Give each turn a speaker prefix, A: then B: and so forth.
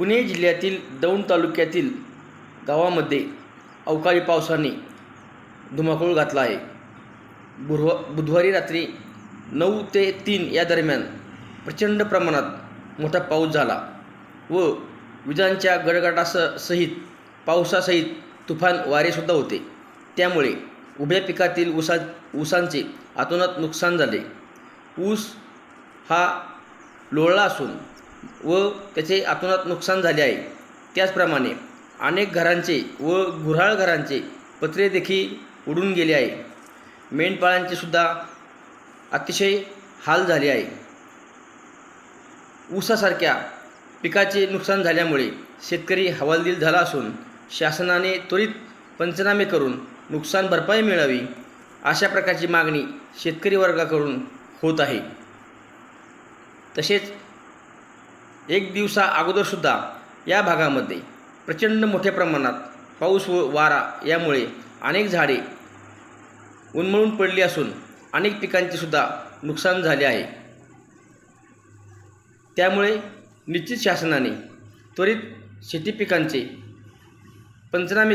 A: पुणे जिल्ह्यातील दौंड तालुक्यातील गावामध्ये अवकाळी पावसाने धुमाकूळ घातला आहे. बुधवा बुधवारी रात्री नऊ ते तीन या दरम्यान प्रचंड प्रमाणात मोठा पाऊस झाला व विजांच्या गडगडास सहित पावसासहित तुफान वारेसुद्धा होते. त्यामुळे उभ्या पिकातील ऊसा ऊसांचे अतोनात नुकसान झाले. ऊस हा लोळला असून व त्याचे आतोनात नुकसान झाले आहे. त्याचप्रमाणे अनेक घरांचे व गुऱ्हाळ घरांचे पत्रे देखील उडून गेले आहे. मेंढपाळांचे सुद्धा अतिशय हाल झाले आहे. ऊसासारख्या पिकाचे नुकसान झाल्यामुळे शेतकरी हवालदिल झाला असून शासनाने त्वरित पंचनामे करून नुकसान भरपाई मिळावी अशा प्रकारची मागणी शेतकरी वर्गाकडून होत आहे. तसेच एक दिवसा अगोदरसुद्धा या भागामध्ये प्रचंड मोठ्या प्रमाणात पाऊस व वारा यामुळे अनेक झाडे उन्मळून पडली असून अनेक पिकांचे सुद्धा नुकसान झाले आहे. त्यामुळे निश्चित शासनाने त्वरित शेती पिकांचे पंचनामे